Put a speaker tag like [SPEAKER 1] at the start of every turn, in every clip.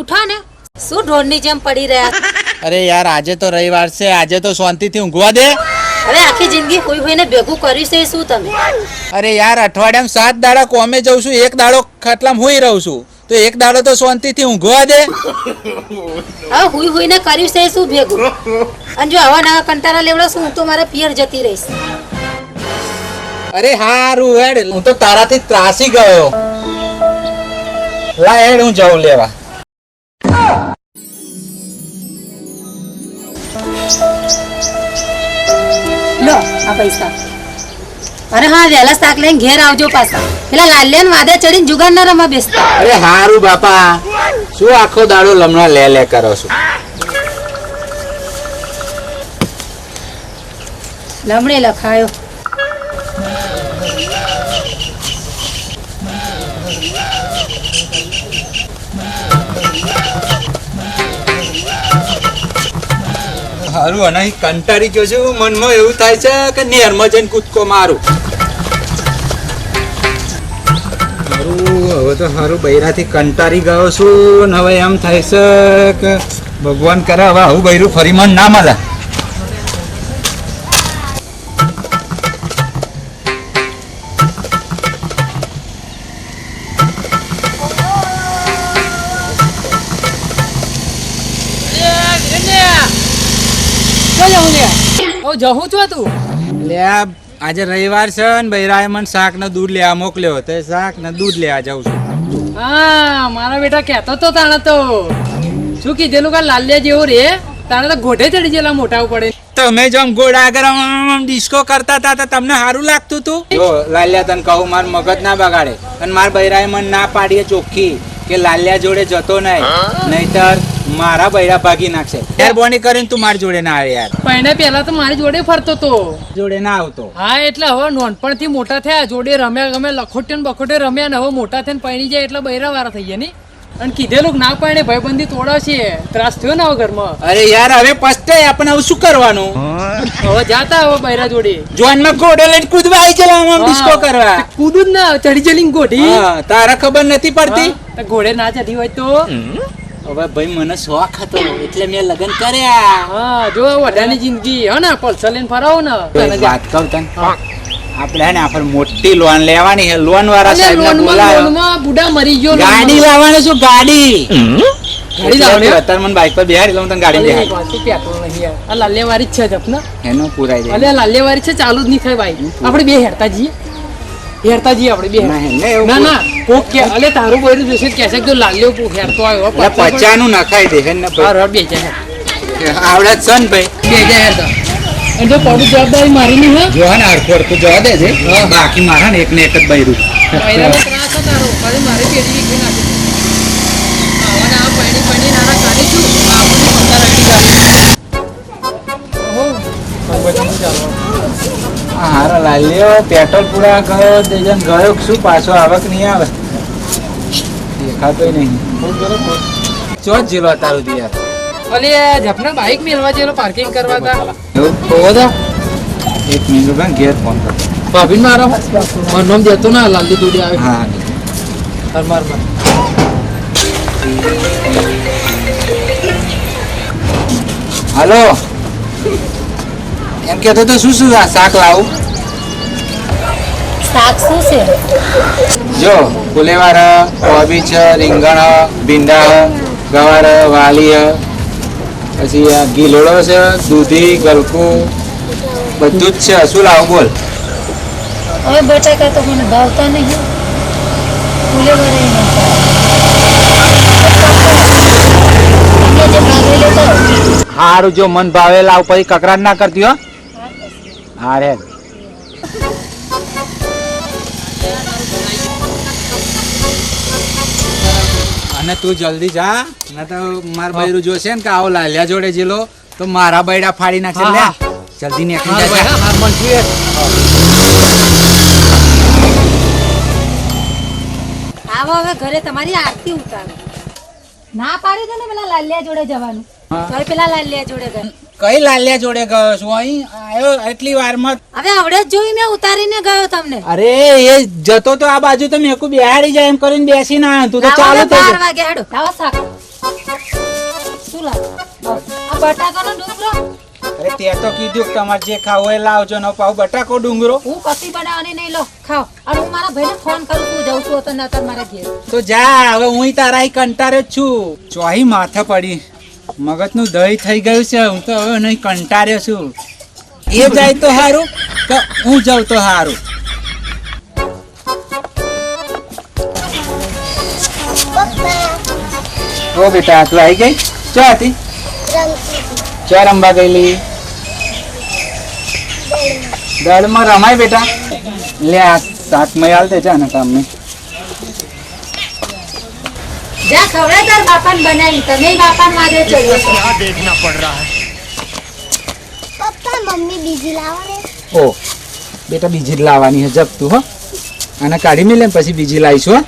[SPEAKER 1] ઉઠો ને. શું ઢોરની જેમ પડી રહ્યા?
[SPEAKER 2] અરે યાર આજે તો રવિવાર છે આજે તો શાંતિથી ઊંઘવા દે.
[SPEAKER 1] હવે આખી જિંદગી હોઈ હોઈને ભેગું કર્યું છે શું તમે?
[SPEAKER 2] અરે યાર અઠવાડિયામાં સાત દાડા કોમે જઉં છું એક દાડો ખાટલામાં હુઈ રહું છું. તો એક દાડો તો શાંતિથી ઊંઘવા દે.
[SPEAKER 1] હવે હુઈ હુઈને કર્યું છે શું ભેગું? અને જો આવા નવા કંટારા લેવડો છું હું તો મારા પિયર જતી રહીશ.
[SPEAKER 2] અરે હારું હેડ. હું તો તારાથી ત્રાસી ગયો. લા હેડ હું જાઉં લેવા.
[SPEAKER 1] લો આ પૈસા. અરે હા વેલા શાક લઈને ઘેર આવજો પાછા. પેલા લાલ્યાન વાદે ચડીને જુગાર ના રમા બેસતા
[SPEAKER 2] અરે હારું બાપા. શું આખો દાડો લમણા લે લે કરો છો?
[SPEAKER 1] લમણે લખાયો.
[SPEAKER 2] હારું અને કંટાળી ગયો છું. મનમાં એવું થાય છે કે નેરમાં જઈને કૂદકો મારું. હારું હવે તો હારું બૈરાથી કંટાળી ગયો છું ને હવે એમ થાય છે કે ભગવાન કરે, હવે આવું બૈરું ફરી મન ના મળે.
[SPEAKER 3] જહું છું તું?
[SPEAKER 2] લે આજે રવિવાર છે ને બૈરાએ મને શાક ને દૂધ લેવા મોકલ્યો તો શાક ને દૂધ લેવા જાઉં છું.
[SPEAKER 3] હા મારા બેટા કહેતો તો તાણે તો. શું કીધેલું કે લાલ્યા જેવું રે? તાણે તો ગોઢે ચડી ગયેલા મોટા પડે
[SPEAKER 2] તમે જો ગોળ આગળ ડિસ્કો કરતા હતા તો તમને સારું લાગતું હતું જો લાલ્યા તને કહું માર મગજ ના બગાડે. અને માર બૈરાએ મને ના પાડીએ ચોખ્ખી કે લાલ્યા જોડે જતો નહીં. નહીતર મારા બૈરા ભાગી નાખશે. મહેરબાની કરીને તું મારી જોડે ના આવે યાર.
[SPEAKER 3] પહેણે પહેલા તો મારી જોડે ફરતો તો.
[SPEAKER 2] જોડે ના આવતો.
[SPEAKER 3] હા એટલે હવે નોનપણથી મોટા થયા જોડે રમ્યા ગમે લખોટે ને બખોટે રમ્યા ને હવે મોટા થઈને પૈણી જાય એટલે બૈરા વાળા થઈ ગયા ની અને કીધેલું ના પાણે ભાઈબંધી તોડાવશે ત્રાસ થયો ને હવે ઘરમાં?
[SPEAKER 2] અરે યાર હવે પસ્તે આપણે હવે શું કરવાનું?
[SPEAKER 3] હવે જાતા હવે બૈરા જોડે.
[SPEAKER 2] જોનમાં ઘોડે લઈને કૂદવા આવી ચલા આમ ડિસ્કો કરવા.
[SPEAKER 3] કૂદું જ ના ચડી ચડી ગોઢી
[SPEAKER 2] તારા ખબર નથી પડતી?
[SPEAKER 3] ઘોડે ના ચડી હોય તો?
[SPEAKER 2] હવે ભાઈ મને શોખ હતો એટલે મેં લગ્ન કર્યા.
[SPEAKER 3] હા જો વડાની જિંદગી. હે ને પલ્સર લઈને ફરાવો ને.
[SPEAKER 2] વાત કહું તને? આપણે ને આપણે મોટી લોન લેવાની છે. લોન વાળા
[SPEAKER 3] અલે
[SPEAKER 2] સાહેબ
[SPEAKER 3] લોનમાં
[SPEAKER 2] બોલાયો.
[SPEAKER 3] બુડા મરી ગયો
[SPEAKER 2] ગાડી લાવવાની શું? ગાડી.
[SPEAKER 3] ગાડી લાવવાની?
[SPEAKER 2] અત્યારે મને બાઈક પર બેહાડી લઉં તને ગાડી બેહાડી.
[SPEAKER 3] પેટ્રોલ નહીં યાર. આ લાલ્યાવારી જ છે જપના.
[SPEAKER 2] એનો પુરાઈ
[SPEAKER 3] અલે
[SPEAKER 2] જાય
[SPEAKER 3] આ લાલ્યાવારી છે ચાલુ જ નહીં થાય ભાઈ. આપણે બે હેરતા જઈએ. હેરતા જઈએ આપણે બે.
[SPEAKER 2] ના,
[SPEAKER 3] ના ના કોક કે અલે તારું બોયરું જોશે કે છે કે જો લાલ્યો કોક હેરતો આવ્યો
[SPEAKER 2] પચા પચાનું નખાઈ દે ને
[SPEAKER 3] હા રડ બે જાય
[SPEAKER 2] આવડે છે ને ભાઈ?
[SPEAKER 3] બે જાય હેરતા અને જો પડું જવાબદારી મારી નહીં હે.
[SPEAKER 2] જો હે ને અડધું અડધું જવા દે છે બાકી મારા ને એક ને એક જ બૈરું.
[SPEAKER 3] ત્રાસ તારો. આ
[SPEAKER 2] પેટ્રોલ પૂરા ગયો દેજન ગયો શું પાછો આવક નહીં આવે? દેખાતોય નહીં. ચો જ જીલો તારું દિયા.
[SPEAKER 3] અલી જપના બાઈક મેલવા જેલો પાર્કિંગ કરવા તા.
[SPEAKER 2] એવું તો. એક મિનિટ ભાઈ ઘેર ફોન કર.
[SPEAKER 3] ભાભી મારો? મારું નામ દેતો ના લાલજી દોડી આવે.
[SPEAKER 2] હા.
[SPEAKER 3] હર માર માર.
[SPEAKER 2] હાલો. એમ કહેતો તો શું શું શાક લાવું?
[SPEAKER 1] શાક શું છે?
[SPEAKER 2] જો ફુલેવાર કોબી છે રીંગણ ભીંડા ગવાર વાલી પછી આ ગીલોડો છે દૂધી ગલકું બધું જ છે. શું લાવું બોલ?
[SPEAKER 1] હવે બટાકા તો મને ભાવતા નહીં. ફુલેવાર ના જે
[SPEAKER 2] હારું મન ભાવે લાવ પછી કકરાટ ના કરતી હો. હા રે. અને તું જલ્દી જા. ના તો માર બૈરું જોશે ને કે આવો લાલ્યા જોડે જેલો તો મારા બૈડા ફાડી નાખશે લે. જલ્દી ને
[SPEAKER 3] ભાઈ મન જોઈએ
[SPEAKER 1] આવો હવે ઘરે તમારી આરતી ઉતારો. ના પાડી દે ને પેલા લાલ્યા જોડે જવાનું. પેલા લાલ્યા જોડે ગયા
[SPEAKER 2] કઈ લાલ્યા જોડે ગયો છું? અહીં આવ્યો એટલી વારમાં.
[SPEAKER 1] હવે આવડે જ જોઈ મેં ઉતારીને ગયો તમને.
[SPEAKER 2] અરે એ જતો તો આ બાજુ તો મેકુ બેહાડી જાય એમ કરીને બેસી ના તું તો
[SPEAKER 1] લાવો
[SPEAKER 2] ચાલુ થઈ
[SPEAKER 1] વાગે હેડો. આવો સાક શું લાવ? આ બટાકાનો ડુંગરો?
[SPEAKER 2] અરે તે તો કીધું કે તમારે જે ખાવું એ લાવજો ન પાવ બટાકો ડુંગરો.
[SPEAKER 1] હું કશી બનાવવાની નહીં લો. ખાવ અને હું મારા ભાઈને ફોન કરું છું જઉં છું તો નતર મારા ઘેર.
[SPEAKER 2] તો જા હવે હું તારા કંટાળ્યો જ છું. ચોહી માથે પડી. મગજનું દહીં થઈ ગયું છે હું તો હવે નહીં કંટાળ્યો છું. એ જાય તો સારું તો હું જાઉં તો સારું ઓ બેટા તું આવી ગઈ? ચો હતી? ચો રમવા ગયેલી? દળમાં રમાય બેટા. લે આ શાક મય હાલ દે જા ને કામને.
[SPEAKER 1] જા ખવડાય તાર બાપાને બનાવી તમે બાપાને માગે ચડ્યો છો
[SPEAKER 4] પપ્પા મમ્મી બીજી લાવો ને
[SPEAKER 2] ઓ બેટા બીજી જ લાવવાની છે જપતું હો. આને કાઢી મેલે પછી બીજી લાવીશું હો.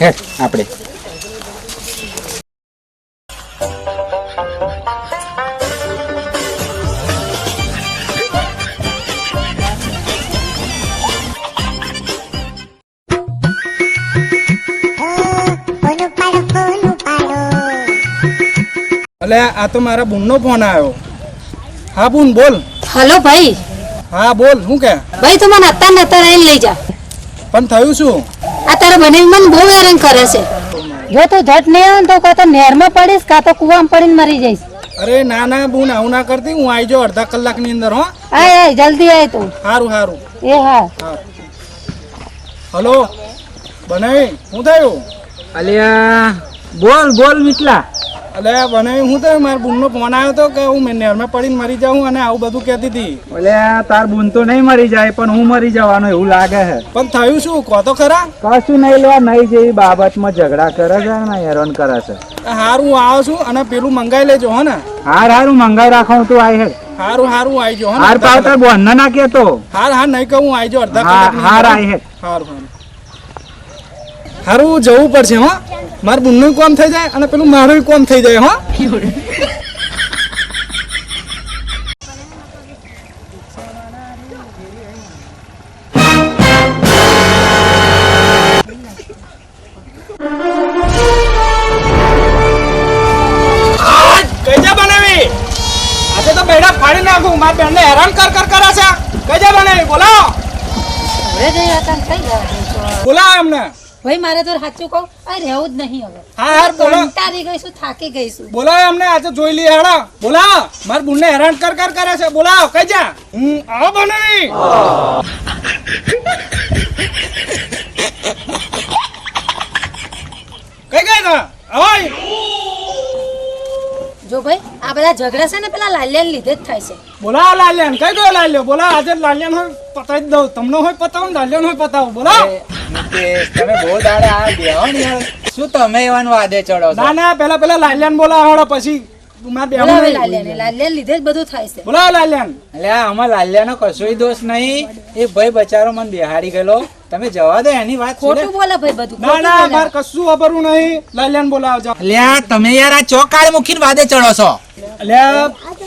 [SPEAKER 2] હે આપણે.
[SPEAKER 5] અલે આ તો મારા બુનનો ફોન આવ્યો. હા બુન બોલ.
[SPEAKER 1] હલો ભાઈ.
[SPEAKER 5] હા બોલ શું કે?
[SPEAKER 1] ભાઈ તું મને અત્યારે અત્યારે આવીને લઈ જા.
[SPEAKER 5] પણ થયું શું?
[SPEAKER 1] આ તારો મને મન બહુ હેરાન કરે છે. જો તું ઝટ નહીં આવે તો કાં તો નહેરમાં પડીશ કાં તો કુવામાં પડીને મરી જઈશ.
[SPEAKER 5] અરે ના ના બુન આવું ના કરતી. હું આવી જાઉં અડધા કલાકની અંદર હો.
[SPEAKER 1] આય આય જલ્દી આય તું.
[SPEAKER 5] સારું સારું
[SPEAKER 1] એ હા.
[SPEAKER 5] હલો. બનાવી શું થયું?
[SPEAKER 2] અલ્યા બોલ બોલ મિટલા
[SPEAKER 5] અલે મને હું તો મારા બૂનનો ફોન આવ્યો હતો કે હું મેં નહેરમાં પડીને મરી જાઉં અને આવું બધું કહેતી હતી.
[SPEAKER 2] એટલે તાર બૂન તો નહીં મરી જાય પણ હું મરી જવાનો એવું લાગે છે.
[SPEAKER 5] પણ થયું શું? કહો તો ખરા.
[SPEAKER 2] કશું નહીં લેવા નહીં જેવી બાબતમાં ઝઘડા કરે છે ને હેરાન કરે છે.
[SPEAKER 5] હારું હું આવું છું અને પેલું મંગાઈ લેજો હો ને.
[SPEAKER 2] હાર હારું મંગાઈ રાખો તું આવી હે.
[SPEAKER 5] હારું હારું આવી જો હો
[SPEAKER 2] હાર પાવતા બોન ના કેતો.
[SPEAKER 5] હાર હાર નહીં કહું આવી જો અડધા
[SPEAKER 2] હા હાર આવી
[SPEAKER 5] હારું. હારું જવું પડશે હો. મારું બુનનું કોમ થઈ જાય અને પેલું મારું કોમ થઈ જાય હો. બેડા ફાડી નાખું. મારા બેનને હેરાન કર કર કરે છે. કઈ બોલાવો.
[SPEAKER 1] દઉં છું?
[SPEAKER 5] બોલાવો એમને.
[SPEAKER 1] ભાઈ મારે તો સાચું કહું આ રહેવું જ નહીં હવે.
[SPEAKER 5] હા હાર બોલો.
[SPEAKER 1] કંટાળી ગઈશું થાકી ગઈશું
[SPEAKER 5] બોલાવો અમને આજે જોઈ લઈએ હેડા. બોલાવો. માર બુનને હેરાન કર કર કરે છે. બોલાવો કઈ જા. હું આવો બનાવી. કઈ ગઈ તા આવો
[SPEAKER 1] જો ભાઈ આ બધા ઝઘડા છે ને પેલા લાલ્યાન લીધે જ થાય છે.
[SPEAKER 5] બોલાવો લાલ્યાન. કઈ ગયો લાલ્યો. બોલાવો આજે લાલ્યાન હોય પતાવી દઉં. તમને હોય પતાવું ને લાલ્યાન હોય પતાવો. બોલાવો.
[SPEAKER 2] તમે બહુ દાડે આ બેહો ને યાર. શું તમે એવાનું વાદે ચડો
[SPEAKER 5] ના ના પેલા પેલા લાલ્યાન બોલાવો પછી માર બે
[SPEAKER 1] બોલાવે લાલ્યાને. લાલ્યાને લીધે જ બધું થાય છે.
[SPEAKER 5] બોલાવો લાલ્યાન.
[SPEAKER 2] અલ્યા આમાં લાલ્યાનો કશોય દોષ નહીં. એ ભાઈ બચારો મને બેહાડી ગયેલો. તમે જવા દો એની વાત
[SPEAKER 1] ખોટું બોલે ભાઈ બધું.
[SPEAKER 5] ના ના માર કશું અભરું નહીં. લાલ્યાન બોલાવજો.
[SPEAKER 2] અલ્યા તમે યાર આ ચોકાળ મૂકીને વાદે ચડો છો.
[SPEAKER 5] અલ્યા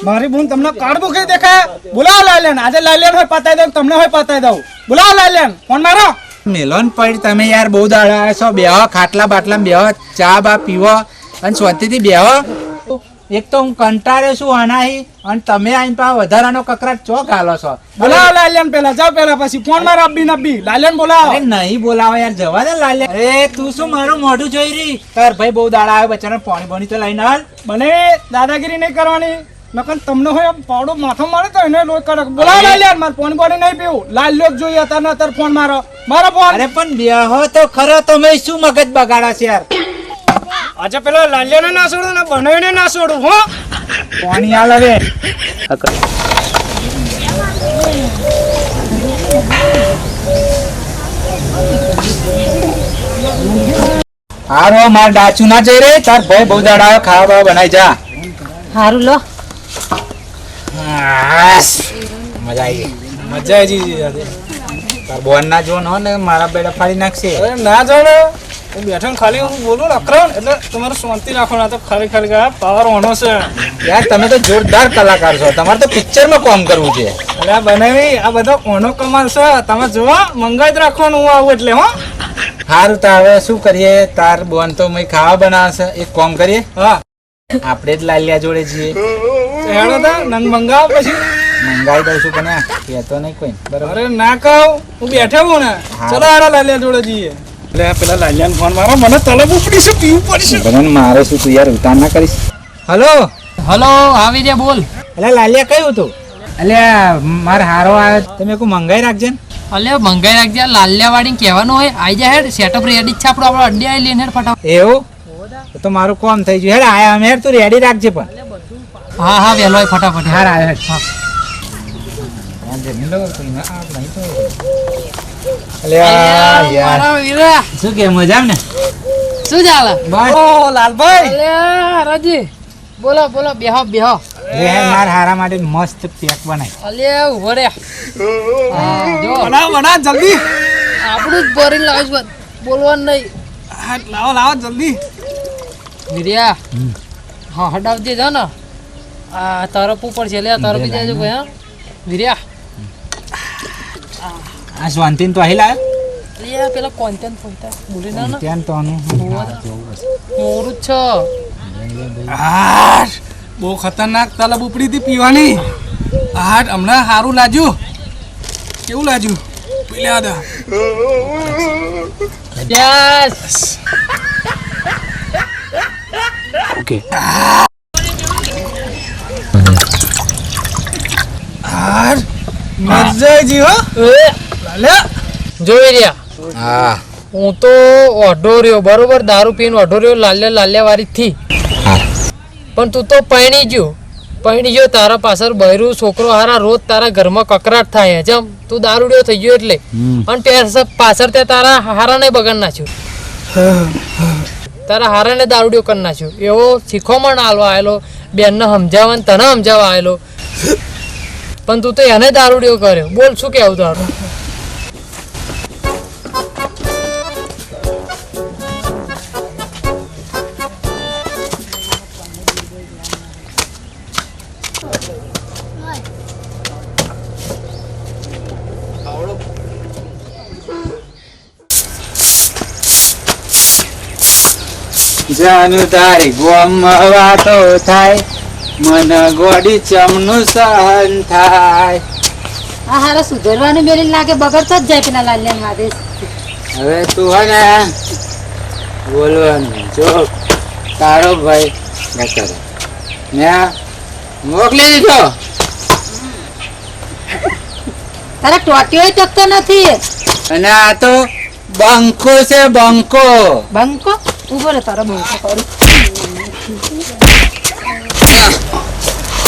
[SPEAKER 5] મારી બૂન તમને કાર્ડ મૂકી દેખાય. બોલાવો લાલ્યાન. આજે લાલ્યાન હોય પતાઈ દઉં તમને હોય પતાઈ દઉં. બોલાવો લાલ્યાન. ફોન મારો.
[SPEAKER 2] મેલોન પડી તમે યાર બહુ દાડા છો. બેહો ખાટલા બાટલા બેહો ચા બા પીવો. અને શાંતિથી બેહો. એક તો હું કંટાળ્યો છું આનાહી અને તમે આઈને પા વધારાનો કકરાટ ચોક ગાલો છો?
[SPEAKER 5] બોલાવો લાલ્યાન પેલા જાવ પેલા પછી. ફોન માર અબ્બી નબ્બી લાલ્યાન બોલાવો.
[SPEAKER 2] અરે નહીં બોલાવો યાર જવા દે લાલ્યાન અરે તું શું મારું મોઢું જોઈ રહી? તાર ભાઈ બહુ દાડા આવ્યો બચારા પાણી પાણી તો લઈને હાલ
[SPEAKER 5] મને દાદાગીરી નહીં કરવાની. નકર તમને હોય પાવડો માથો મારે તો એને લોહી કડક. બોલાવો લાલ્યાન માર ફોન બોડી નહીં પીવું. લાલ લોક જોઈએ અત્યારે અત્યારે ફોન મારો. મારો ફોન
[SPEAKER 2] અરે પણ બેહો તો ખરો તમે શું મગજ બગાડો છે યાર?
[SPEAKER 5] આજે પેલો લાલ્યાને ના છોડું ને બનાવીને ના છોડું હો.
[SPEAKER 2] પાણી હાલ હવે. હારો માર ડાચું ના જઈ રે તાર ભાઈ બહુ દાડા ખાવા બનાવી જા.
[SPEAKER 1] હારું લો.
[SPEAKER 2] મજા આવી
[SPEAKER 5] મજા આવી જઈ
[SPEAKER 2] તાર બોન ના જો ને મારા બેડા ફાડી નાખશે.
[SPEAKER 5] અરે ના જાણે. હું બેઠો ખાલી હું બોલું ને એટલે તમારે શાંતિ રાખો ના તો ખાલી ખાલી પાવર ઓનો છે.
[SPEAKER 2] યાર તમે તો જોરદાર કલાકાર છો. તમારે તો પિક્ચરમાં કામ કરવું છે.
[SPEAKER 5] આ બનાવી આ બધો ઓનો કમાલ છે. તમે જોવા મંગાઈ જ રાખવાનું હું આવું એટલે હો.
[SPEAKER 2] સારું તો હવે શું કરીએ? તાર બોન તો મેં ખાવા બનાવશે. એક કામ કરીએ.
[SPEAKER 5] હા.
[SPEAKER 2] આપણે જ લાલિયા જોડે છીએ.
[SPEAKER 5] હેડો તા નંગ મંગાવ પછી.
[SPEAKER 2] મંગાઈ દઈશું પણ કહેતો નહીં કોઈ. બરાબર.
[SPEAKER 5] ના કહું હું બેઠા હું ને. ચલો આરા લાલિયા જોડે જઈએ. એટલે પેલા લાલિયાને ફોન મારો મને તલબ ઉપડી છે પીવું પડશે
[SPEAKER 2] બધાને મારે શું તું યાર ઉતાર ના કરીશ? હલો?
[SPEAKER 3] હલો આવી રે બોલ.
[SPEAKER 2] એટલે લાલિયા કયું હતું? એટલે મારે હારો આવે તમે કોઈ મંગાઈ રાખજે ને.
[SPEAKER 3] અલે મંગાઈ રાખજે લાલ્યા વાડીને કહેવાનું હોય આઈ જા હેડ સેટઅપ રેડી જ છે આપણો આપણો અડ્ડે આવી લઈને હેડ ફટાફટ.
[SPEAKER 2] એવું? તો તો મારું કોમ થઈ ગયું. હેડ આયા અમે હેડ તું રેડી રાખજે પણ.
[SPEAKER 3] હા હા વહેલો ફટાફટ
[SPEAKER 2] હાર આવ્યો હેડ હા શું કે મજા ને?
[SPEAKER 3] શું ચાલે?
[SPEAKER 5] ઓ લાલભાઈ!
[SPEAKER 3] રાજી. બોલો બોલો બેહો બેહો.
[SPEAKER 2] લે માર હારા માટે મસ્ત પેક બનાય.
[SPEAKER 3] અલે ઊભો રે. હા, જો.
[SPEAKER 5] બના બના જલ્દી.
[SPEAKER 3] આપણું જ ભરી બસ. બોલવાનું નહીં.
[SPEAKER 5] હા, લાવો લાવો જલ્દી.
[SPEAKER 3] વીર્યા હા હટાવજે જા ને. આ તરફ ઉપર છે લે તરફ જાય ભાઈ હા. વિર્યા.
[SPEAKER 2] આ સ્વાંતિન તો અહીં લાવ્યો
[SPEAKER 3] અલે પેલા કોન્ટેન ફોટા બોલી ના ના.
[SPEAKER 2] ત્યાં તો આનું
[SPEAKER 3] મોરું જ છે.
[SPEAKER 5] આઠ બહુ ખતરનાક તલબ ઉપડી હતી પીવાની. આઠ હમણાં સારું લાગ્યું કેવું લાગ્યું પી દા
[SPEAKER 3] યસ
[SPEAKER 5] આઠ
[SPEAKER 3] જોઈ રહ્યા.
[SPEAKER 2] હા.
[SPEAKER 3] હું તો ઓઢો રહ્યો બરોબર? દારૂ પીને ઓઢો રહ્યો લાલ્યા લાલ્યા વાળી થી પણ તું તો પૈણી ગયો. પૈણી ગયો તારા પાછળ બૈરું છોકરો હારા રોજ તારા ઘરમાં કકરાટ થાય જમ તું દારૂડિયો થઈ ગયો એટલે. અને તે પાછળ તે તારા હારાને બગાડ નાખ્યું. તારા હારાને દારૂડિયો કરી નાખ્યો. એવો શીખોમણ આલો આવેલો બેનને સમજાવવા તને સમજાવવા આવેલો પણ તું તો એને દારૂડિયો કર્યો. બોલ, શું કેવું તારું?
[SPEAKER 2] જાનું તારી ગોમમાં વાતો થાય. મન ગોડી ચમનું સહન થાય.
[SPEAKER 1] આ હારા સુધરવાનું મેલી લાગે બગડતો જ જાય પેલા લાલ્યાન વાદે
[SPEAKER 2] હવે તું હે ને બોલવાનું જો. તારો ભાઈ બકરો મેં મોકલી દીધો.
[SPEAKER 1] તારા ટોટીઓ ચકતો નથી.
[SPEAKER 2] અને આ તો બંકો છે બંકો
[SPEAKER 1] બંકો ઊભો રે તારો બંકો કરું